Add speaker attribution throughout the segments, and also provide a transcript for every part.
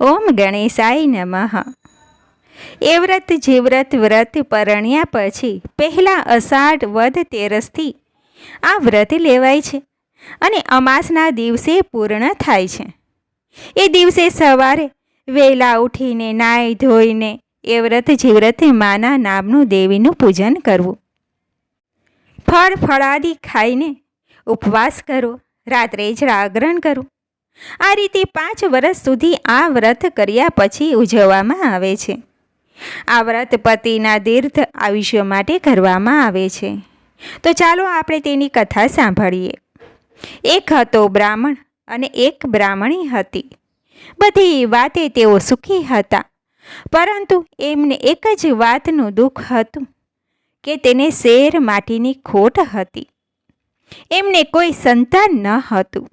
Speaker 1: ઓમ ગણેશાય નમઃ. એ વ્રત જે વ્રત પરણ્યા પછી પહેલાં અષાઢ વદ તેરસથી આ વ્રત લેવાય છે અને અમાસના દિવસે પૂર્ણ થાય છે. એ દિવસે સવારે વહેલા ઉઠીને, નાહી ધોઈને એ વ્રત જે માના નામનું દેવીનું પૂજન કરવું. ફળ ફળાદી ખાઈને ઉપવાસ કરો, રાત્રે જ જાગરણ કરો. આ રીતે પાંચ વર્ષ સુધી આ વ્રત કર્યા પછી ઉજવવામાં આવે છે. આ વ્રત પતિના દીર્ઘ આયુષ્ય માટે કરવામાં આવે છે. તો ચાલો આપણે તેની કથા સાંભળીએ. એક હતો બ્રાહ્મણ અને એક બ્રાહ્મણી હતી. બધી વાતે તેઓ સુખી હતા. પરંતુ એમને એક જ વાતનું દુઃખ હતું કે તેને શેર માટીની ખોટ હતી. એમને કોઈ સંતાન ન હતું.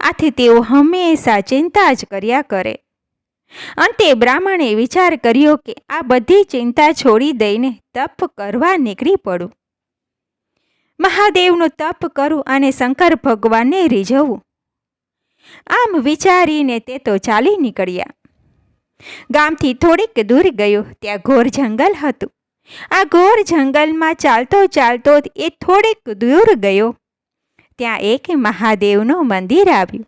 Speaker 1: આથી તેઓ હંમેશા ચિંતા જ કર્યા કરે. અંતે બ્રાહ્મણે વિચાર કર્યો કે આ બધી ચિંતા છોડી દઈને તપ કરવા નીકળી પડું. મહાદેવનું તપ કરું અને શંકર ભગવાનને રીઝવું. આમ વિચારીને તે તો ચાલી નીકળ્યા. ગામથી થોડીક દૂર ગયો, ત્યાં ઘોર જંગલ હતું. આ ઘોર જંગલમાં ચાલતો ચાલતો એ થોડેક દૂર ગયો. ત્યાં એક મહાદેવનું મંદિર આવ્યું.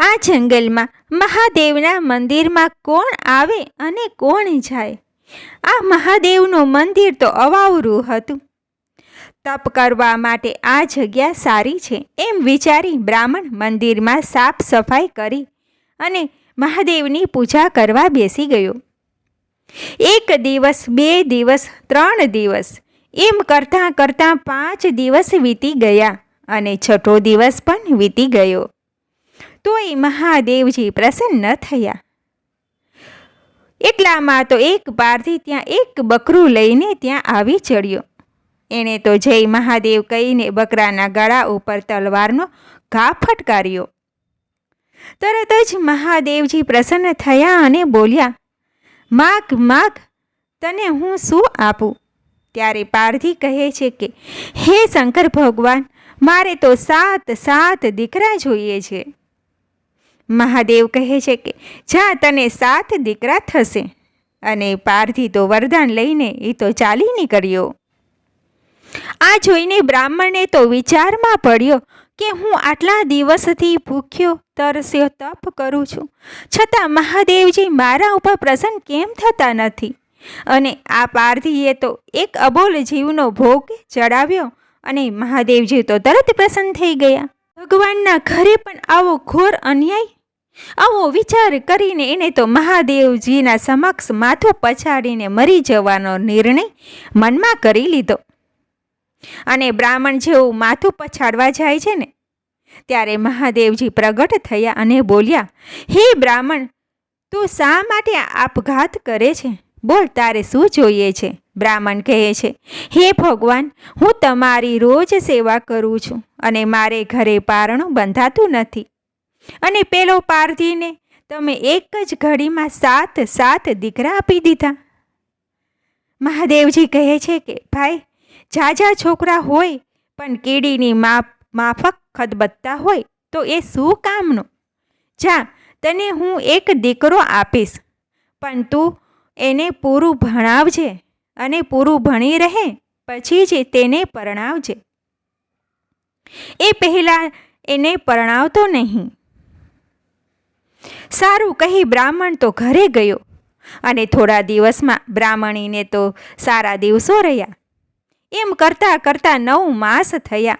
Speaker 1: આ જંગલમાં મહાદેવના મંદિરમાં કોણ આવે અને કોણ જાય? આ મહાદેવનું મંદિર તો અવાવરું હતું. તપ કરવા માટે આ જગ્યા સારી છે એમ વિચારી બ્રાહ્મણ મંદિરમાં સાફ સફાઈ કરી અને મહાદેવની પૂજા કરવા બેસી ગયો. એક દિવસ, બે દિવસ, ત્રણ દિવસ એમ કરતાં કરતાં પાંચ દિવસ વીતી ગયા. અને છઠ્ઠો દિવસ પણ વીતી ગયો. તોય મહાદેવજી પ્રસન્ન થયા. એટલામાં તો એક પારથી ત્યાં એક બકરું લઈને ત્યાં આવી ચડ્યો. એણે તો જય મહાદેવ કહીને બકરાના ગળા ઉપર તલવારનો ઘા ફટકાર્યો. તરત જ મહાદેવજી પ્રસન્ન થયા અને બોલ્યા, માગ માગ, તને હું શું આપું? ત્યારે પારધી કહે છે કે, હે શંકર ભગવાન મારે તો સાત સાત દીકરા જોઈએ છે. મહાદેવ કહે છે કે, જા તને સાત દીકરા થશે. અને પારથી તો વરદાન લઈને એ તો ચાલી નીકળ્યો. આ જોઈને બ્રાહ્મણને તો વિચારમાં પડ્યો કે હું આટલા દિવસથી ભૂખ્યો તરસ્યો તપ કરું છું. છતાં મહાદેવજી મારા ઉપર પ્રસન્ન કેમ થતા નથી? અને આ પારધીએ તો એક અબોલ જીવનો ભોગ ચડાવ્યો અને મહાદેવજી તો તરત પ્રસન્ન થઈ ગયા. ભગવાનના ઘરે પણ આવો ઘોર અન્યાય, આવો વિચાર કરીને એને તો મહાદેવજીના સમક્ષ માથું પછાડીને મરી જવાનો નિર્ણય મનમાં કરી લીધો. અને બ્રાહ્મણ જેવું માથું પછાડવા જાય છે ને, ત્યારે મહાદેવજી પ્રગટ થયા અને બોલ્યા, હે બ્રાહ્મણ, તું શા માટે આપઘાત કરે છે? બોલ તારે શું જોઈએ છે? બ્રાહ્મણ કહે છે, હે ભગવાન, હું તમારી રોજ સેવા કરું છું અને મારે ઘરે પારણું બંધાતું નથી. અને પેલો પારધીને તમે એક જ ઘડીમાં સાત સાત દીકરા આપી દીધા. મહાદેવજી કહે છે કે, ભાઈ ઝાઝા છોકરા હોય, પણ કીડીની માપ, માફક ખદબત્તા હોય, તો એ શું કામનું? જા, તને હું એક દીકરો આપીશ, પણ તું એને પૂરું ભણાવજે. અને પૂરું ભણી રહે, પછી જ તેને પરણાવજે. એ પહેલાં એને પરણાવતો નહીં. સારું, કહી બ્રાહ્મણ તો ઘરે ગયો અને થોડા દિવસમાં બ્રાહ્મણીને તો સારા દિવસો રહ્યા. એમ કરતાં કરતાં નવ માસ થયા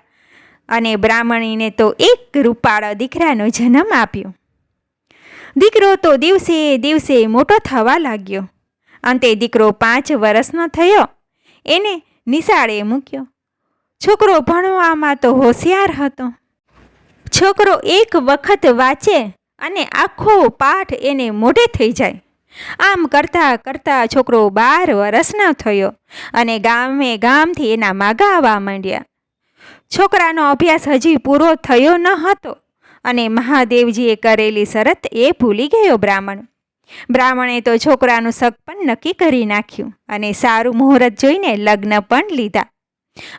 Speaker 1: અને બ્રાહ્મણીને તો એક રૂપાળા દીકરાનો જન્મ આપ્યો. દીકરો તો દિવસે દિવસે મોટો થવા લાગ્યો. અંતે દીકરો પાંચ વર્ષનો થયો. એને નિશાળે મૂક્યો. છોકરો ભણવામાં તો હોશિયાર હતો. છોકરો એક વખત વાંચે અને આખો પાઠ એને મોઢે થઈ જાય. આમ કરતાં કરતાં છોકરો બાર વર્ષનો થયો અને ગામે ગામથી એના માગા આવવા માંડ્યા. છોકરાનો અભ્યાસ હજી પૂરો થયો ન હતો અને મહાદેવજીએ કરેલી શરત એ ભૂલી ગયો બ્રાહ્મણ. બ્રાહ્મણે તો છોકરાનું શક પણ નક્કી કરી નાખ્યું અને સારું મુહૂર્ત જોઈને લગ્ન પણ લીધા.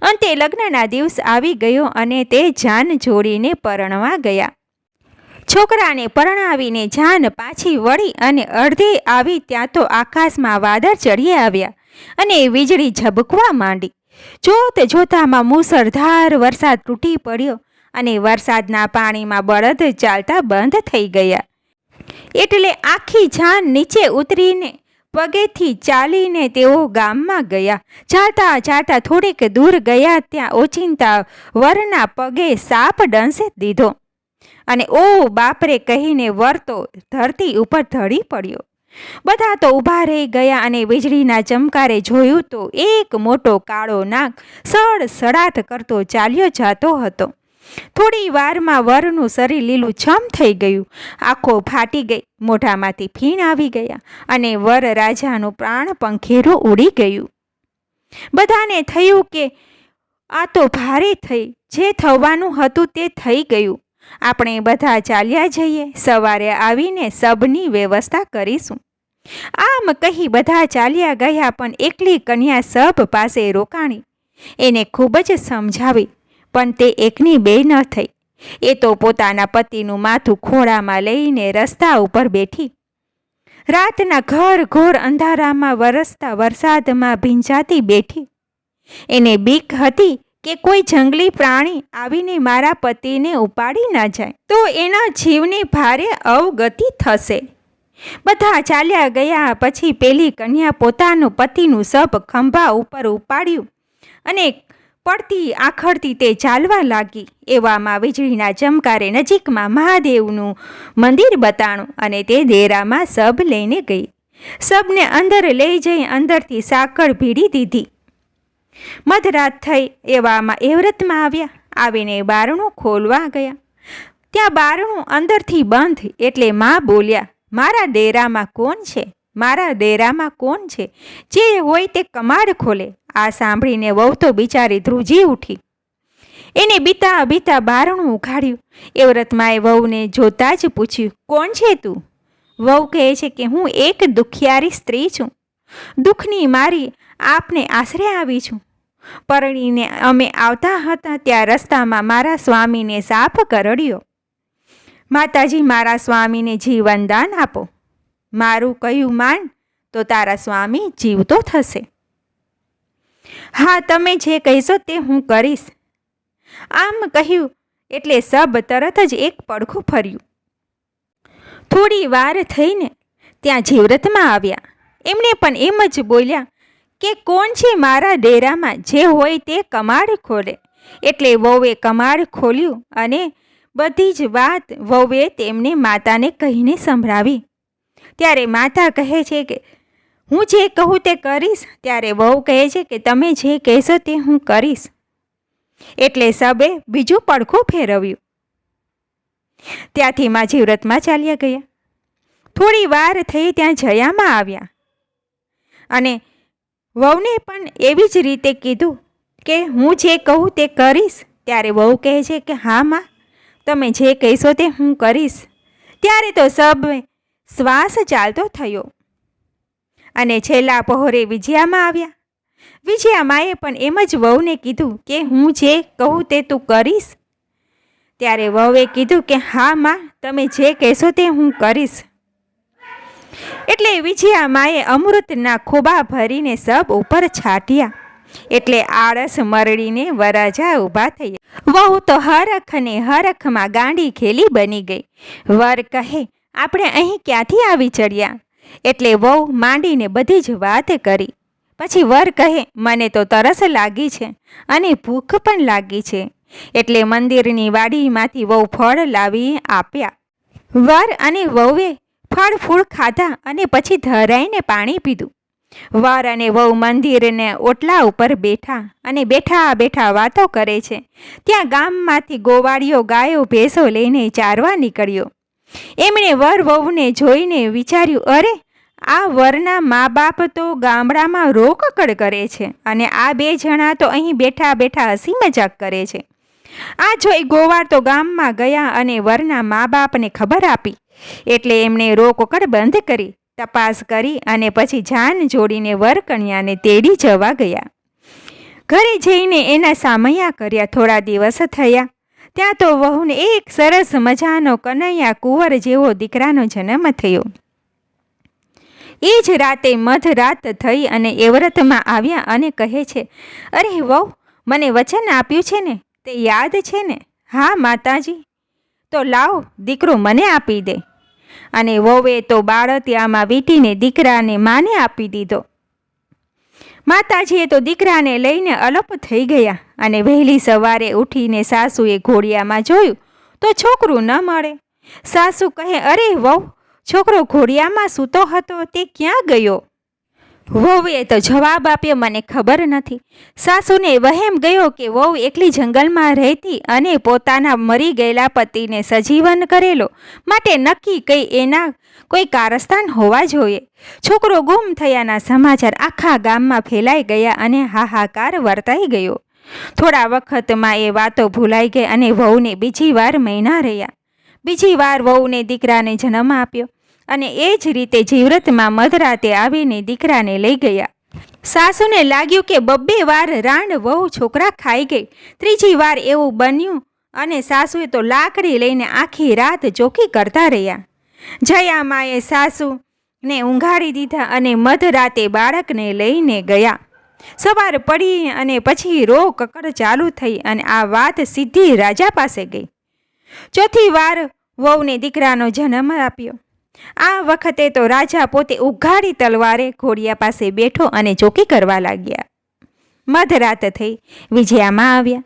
Speaker 1: અંતે લગ્નના દિવસ આવી ગયો અને તે જાન જોડીને પરણવા ગયા. છોકરાને પરણાવીને જાન પાછી વળી અને અડધે આવી ત્યાં તો આકાશમાં વાદળ ચડી આવ્યા અને વીજળી ઝબકવા માંડી. જોત જોતામાં મુસળધાર વરસાદ તૂટી પડ્યો અને વરસાદના પાણીમાં બળદ ચાલતા બંધ થઈ ગયા. એટલે આખી જાન નીચે ઉતરીને પગેથી ચાલીને તેઓ ગામમાં ગયા. જાતા જાતા થોડીક દૂર ગયા ત્યાં ઓચિંતા વરના પગે સાપ ડંસે દીધો. અને ઓ બાપરે કહીને વર તો ધરતી ઉપર ધડી પડ્યો. બધા તો ઊભા રહી ગયા અને વીજળીના ચમકારે જોયું તો એક મોટો કાળો નાક સડ કરતો ચાલ્યો જતો હતો. થોડી વારમાં વરનું શરીર લીલું છમ થઈ ગયું. આંખો ફાટી ગઈ, મોઢામાંથી ફીણ આવી ગયા અને વર રાજાનું પ્રાણ પંખેરું ઉડી ગયું. બધાને થયું કે આ તો ભારે થઈ, જે થવાનું હતું તે થઈ ગયું. આપણે બધા ચાલ્યા જઈએ, સવારે આવીને સબની વ્યવસ્થા કરીશું. આમ કહી બધા ચાલ્યા ગયા પણ એકલી કન્યા સબ પાસે રોકાણી. એને ખૂબ જ સમજાવી પણ તે એકની બે ન થઈ. એ તો પોતાના પતિનું માથું ખોળામાં લઈને રસ્તા ઉપર બેઠી. રાતના ઘર ઘોર અંધારામાં વરસતા વરસાદમાં ભીંજાતી બેઠી. એને બીક હતી કે કોઈ જંગલી પ્રાણી આવીને મારા પતિને ઉપાડી ન જાય તો એના જીવની ભારે અવગતિ થશે. બધા ચાલ્યા ગયા પછી પેલી કન્યા પોતાનું પતિનું સબ ખંભા ઉપર ઉપાડ્યું અને પડતી આખડતી તે ચાલવા લાગી. એવામાં વીજળીના ચમકારે નજીકમાં મહાદેવનું મંદિર બતાણું અને તે દેરામાં સબ લઈને ગઈ. સબને અંદર લઈ જઈ અંદરથી સાકળ ભીડી દીધી. મધરાત થઈ એવામાં એવ્રતમાં આવ્યા. આવીને બારણું ખોલવા ગયા. ત્યાં બારણું અંદરથી બંધ એટલે મા બોલ્યા, મારા ડેરામાં કોણ છે? મારા ડેરામાં કોણ છે? જે હોય તે કમાડ ખોલે. આ સાંભળીને વહુ તો બિચારી ધ્રુજી ઉઠી. એને બીતા બીતા બારણું ઉઘાડ્યું. એવ્રતમાએ વહુને જોતા જ પૂછ્યું, કોણ છે તું? વહુ કહે છે કે, હું એક દુખિયારી સ્ત્રી છું. દુઃખની મારી આપને આશરે આવી છું. પરણીને અમે આવતા હતા ત્યાં રસ્તામાં મારા સ્વામીને સાપ કરડ્યો. માતાજી, મારા સ્વામીને જીવનદાન આપો. મારું કયું માન, તો તારા સ્વામી જીવતો થશે. હા, તમે જે કહેશો તે હું કરીશ. આમ કહ્યું, એટલે સબ તરત જ એક પડખું ફર્યું. થોડી વાર થઈને ત્યાં જીવ્રતમાં આવ્યા, એમણે પણ એમ જ બોલ્યા કે કોણ છે મારા ડેરામાં જે હોય તે કમાડ ખોલે. એટલે વહુએ કમાડ ખોલ્યું અને બધી જ વાત વહુએ તેમને માતાને કહીને સંભળાવી. ત્યારે માતા કહે છે કે હું જે કહું તે કરીશ, ત્યારે વહુ કહે છે કે તમે જે કહેશો તે હું કરીશ. એટલે સબે બીજું પડખું ફેરવ્યું. ત્યાંથી માજી વ્રતમાં ચાલ્યા ગયા. થોડી વાર થઈ ત્યાં જયામાં આવ્યા. અને વહુને પણ એવી જ રીતે કીધું કે હું જે કહું તે કરીશ, ત્યારે વહુ કહે છે કે હા માં, તમે જે કહેશો તે હું કરીશ. ત્યારે તો સબ શ્વાસ ચાલતો થયો. અને છેલ્લા પહોરે વિજયામાં આવ્યા. વિજયામાએ પણ એમ જ વહુને કીધું કે હું જે કહું તે તું કરીશ. ત્યારે વહુએ કીધું કે હા માં, તમે જે કહેશો તે હું કરીશ. એટલે વિજયામાએ અમૃતના ખોબા ભરીને સબ ઉપર છાટ્યા. એટલે આળસ મરડીને વરાજા ઊભા થયા. વહુ તો હરખ ને હરખમાં ગાંડી ખેલી બની ગઈ. વર કહે, આપણે અહીં ક્યાંથી આવી ચડ્યા? એટલે વહુ માંડીને બધી જ વાત કરી. પછી વર કહે, મને તો તરસ લાગી છે અને ભૂખ પણ લાગી છે. એટલે મંદિરની વાડીમાંથી વહુ ફળ લાવી આપ્યા. વર અને વહુએ ફળ ફૂળ ખાધા અને પછી ધરાઈને પાણી પીધું. વર અને વહુ મંદિરને ઓટલા ઉપર બેઠા અને બેઠા બેઠા વાતો કરે છે. ત્યાં ગામમાંથી ગોવાળીઓ ગાયો ભેંસો લઈને ચારવા નીકળ્યો. એમણે વર વહુને જોઈને વિચાર્યું, અરે, આ વરના મા બાપ તો ગામડામાં રોકકડ કરે છે અને આ બે જણા તો અહીં બેઠા બેઠા હસી મજાક કરે છે. આ જોઈ ગોવાળ તો ગામમાં ગયા અને વરના મા બાપને ખબર આપી. એટલે એમણે રોકકડ બંધ કરી, તપાસ કરી અને પછી જાન જોડીને વર કન્યાને તેડી જવા ગયા. ઘરે જઈને એના સામૈયા કર્યા થોડા દિવસ થયા. ત્યાં તો વહુને એક સરસ મજાનો કનૈયા કુંવર જેવો દીકરાનો જન્મ થયો. એ જ રાતે મધરાત થઈ અને એવરતમાં આવ્યા અને કહે છે, અરે વહુ, મને વચન આપ્યું છે ને? તે યાદ છે ને? હા, માતાજી. તો લાવ, દીકરો મને આપી દે. અને વહુએ તો બાળતિયામાં વીંટીને દીકરાને માને આપી દીધો. માતાજીએ તો દીકરાને લઈને અલપ થઈ ગયા અને વહેલી સવારે ઉઠીને સાસુએ ઘોડિયામાં જોયું તો છોકરું ન મળે. સાસુ કહે, અરે વહુ, છોકરો ઘોડિયામાં સૂતો હતો તે ક્યાં ગયો? વહુએ તો જવાબ આપ્યો, મને ખબર નથી. સાસુને વહેમ ગયો કે વહુ એકલી જંગલમાં રહેતી અને પોતાના મરી ગયેલા પતિને સજીવન કરેલો. માટે નક્કી કંઈ એના કોઈ કારસ્તાન હોવા જોઈએ. છોકરો ગુમ થયાના સમાચાર આખા ગામમાં ફેલાઈ ગયા અને હાહાકાર વર્તાઈ ગયો. થોડા વખતમાં એ વાતો ભૂલાઈ ગઈ અને વહુને બીજી વાર મહિના રહ્યા. બીજી વાર વહુને દીકરાને જન્મ આપ્યો. અને એ જ રીતે જીવ્રતમાં મધરાતે આવીને દીકરાને લઈ ગયા. સાસુને લાગ્યું કે બબ્બે વાર રાંડ વહુ છોકરા ખાઈ ગઈ. ત્રીજી વાર એવું બન્યું અને સાસુએ તો લાકડી લઈને આખી રાત ચોકી કરતા રહ્યા. જયામાએ સાસુને ઊંઘાડી દીધા અને મધરાતે બાળકને લઈને ગયા. સવાર પડી અને પછી રો કકડ ચાલુ થઈ અને આ વાત સીધી રાજા પાસે ગઈ. ચોથી વાર વહુને દીકરાનો જન્મ આપ્યો. આ વખતે તો રાજા પોતે ઉઘાડી તલવારે ઘોડિયા પાસે બેઠો અને ચોકી કરવા લાગ્યા. મધરાત થઈ વિજયામાં આવ્યા.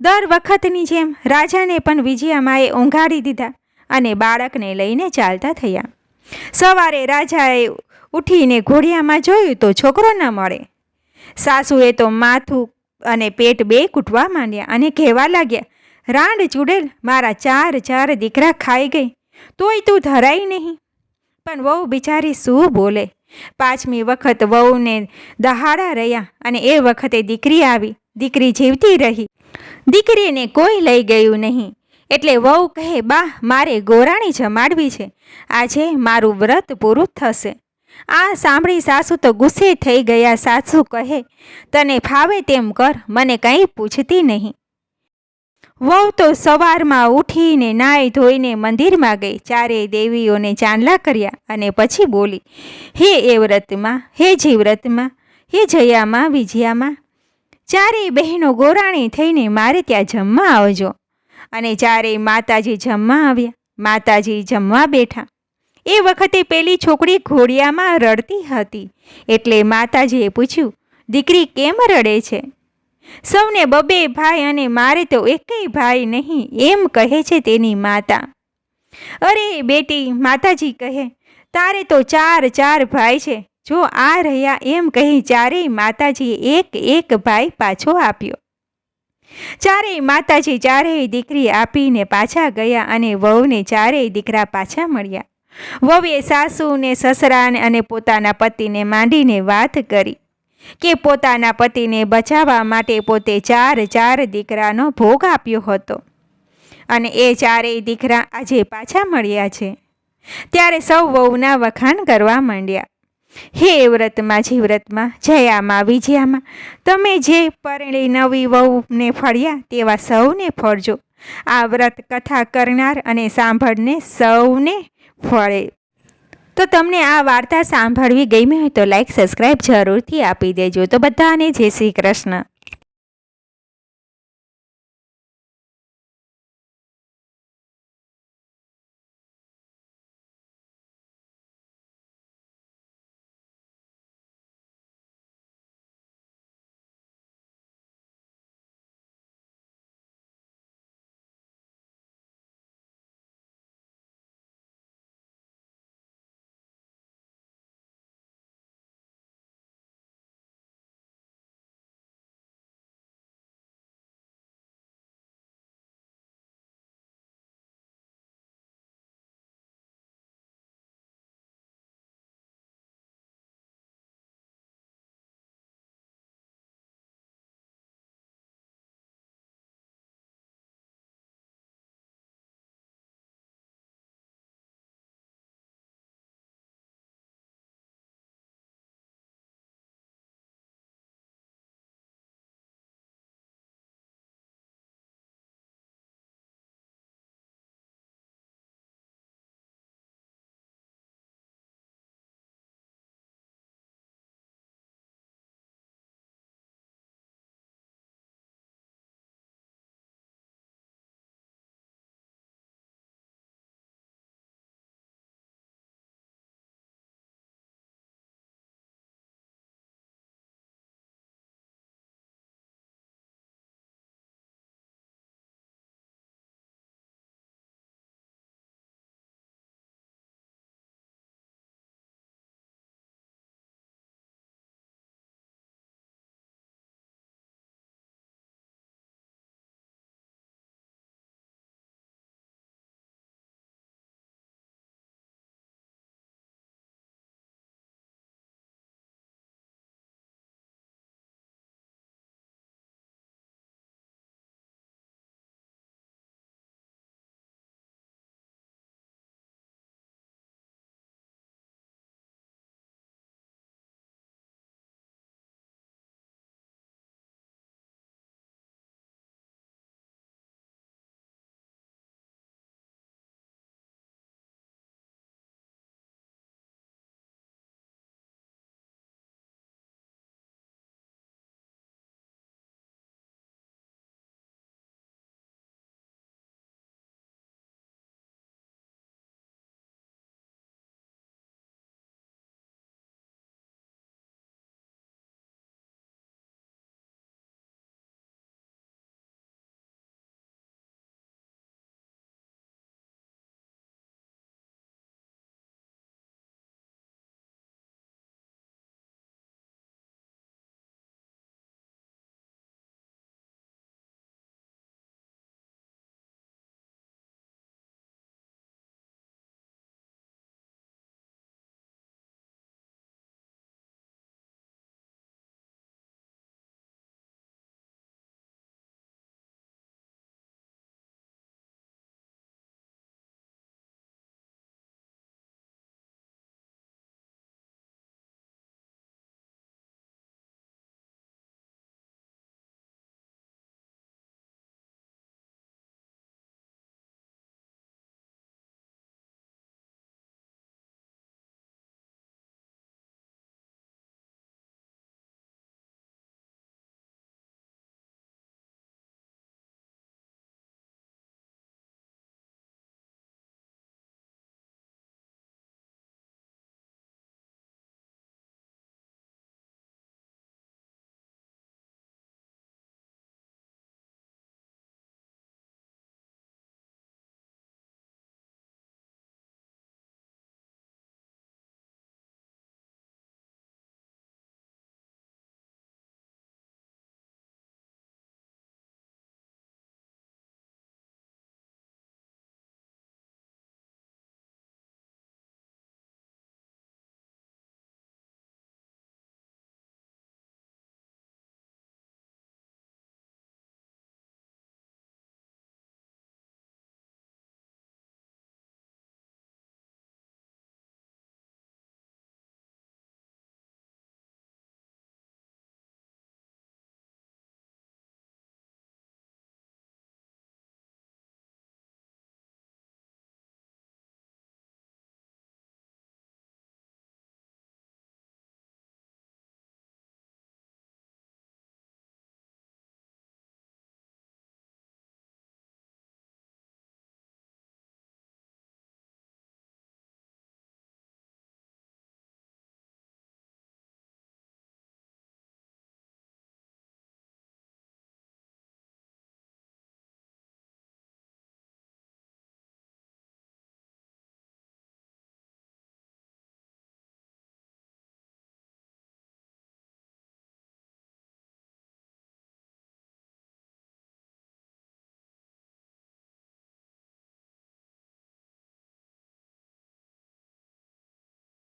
Speaker 1: દર વખતની જેમ રાજાને પણ વિજયામાએ ઊંઘાડી દીધા અને બાળકને લઈને ચાલતા થયા. સવારે રાજાએ ઉઠીને ઘોડિયામાં જોયું તો છોકરો ન મળે. સાસુએ તો માથું અને પેટ બે કૂટવા માંડ્યા અને કહેવા લાગ્યા, રાંડ ચૂડેલ, મારા ચાર ચાર દીકરા ખાઈ ગઈ. તોય તું ધરાઈ નહીં. પણ વહુ બિચારી શું બોલે? પાંચમી વખત વહુને દહાડા રહ્યા અને એ વખતે દીકરી આવી. દીકરી જીવતી રહી. દીકરીને કોઈ લઈ ગયું નહીં. એટલે વહુ કહે, બા, મારે ગોરાણી જમાડવી છે. આજે મારું વ્રત પૂરું થશે. આ સાંભળી સાસુ તો ગુસ્સે થઈ ગયા. સાસુ કહે, તને ફાવે તેમ કર, મને કંઈ પૂછતી નહીં. વહુ તો સવારમાં ઉઠીને નાઈ ધોઈને મંદિરમાં ગઈ. ચારેય દેવીઓને ચાંદલા કર્યા અને પછી બોલી, હે એ વ્રતમાં, હે જીવ્રતમાં હે જયામાં, વિજયામાં, ચારેય બહેનો ગોરાણી થઈને મારે ત્યાં જમવા આવજો. અને ચારેય માતાજી જમવા આવ્યા. માતાજી જમવા બેઠા. એ વખતે પેલી છોકરી ઘોડિયામાં રડતી હતી. એટલે માતાજીએ પૂછ્યું, દીકરી કેમ રડે છે? સૌને બબે ભાઈ અને મારે તો એકેય ભાઈ નહીં, એમ કહે છે તેની માતા. અરે બેટી, માતાજી કહે, તારે તો ચાર ચાર ભાઈ છે. જો આ રહ્યા એમ કહી ચારેય માતાજીએ એક એક ભાઈ પાછો આપ્યો. ચારેય માતાજી ચારેય દીકરી આપીને પાછા ગયા અને વહુને ચારેય દીકરા પાછા મળ્યા. વહુએ સાસુને, સસરાને અને પોતાના પતિને માંડીને વાત કરી. કે પોતાના પતિને બચાવવા માટે પોતે ચાર ચાર દીકરાનો ભોગ આપ્યો હતો. અને એ ચારેય દીકરા આજે પાછા મળ્યા છે. ત્યારે સૌ વહુના વખાણ કરવા માંડ્યા. હે વ્રતમાં જીવ્રતમાં જયામાં વિજયામાં તમે જે પરણી નવી વહુને ફળ્યા તેવા સૌને ફળજો. આ વ્રત કથા કરનાર અને સાંભળને સૌને ફળે. તો તમને આ વાર્તા સાંભળવી ગમી હોય તો લાઈક સબસ્ક્રાઈબ જરૂરથી આપી દેજો. તો બધાને જય શ્રી કૃષ્ણ.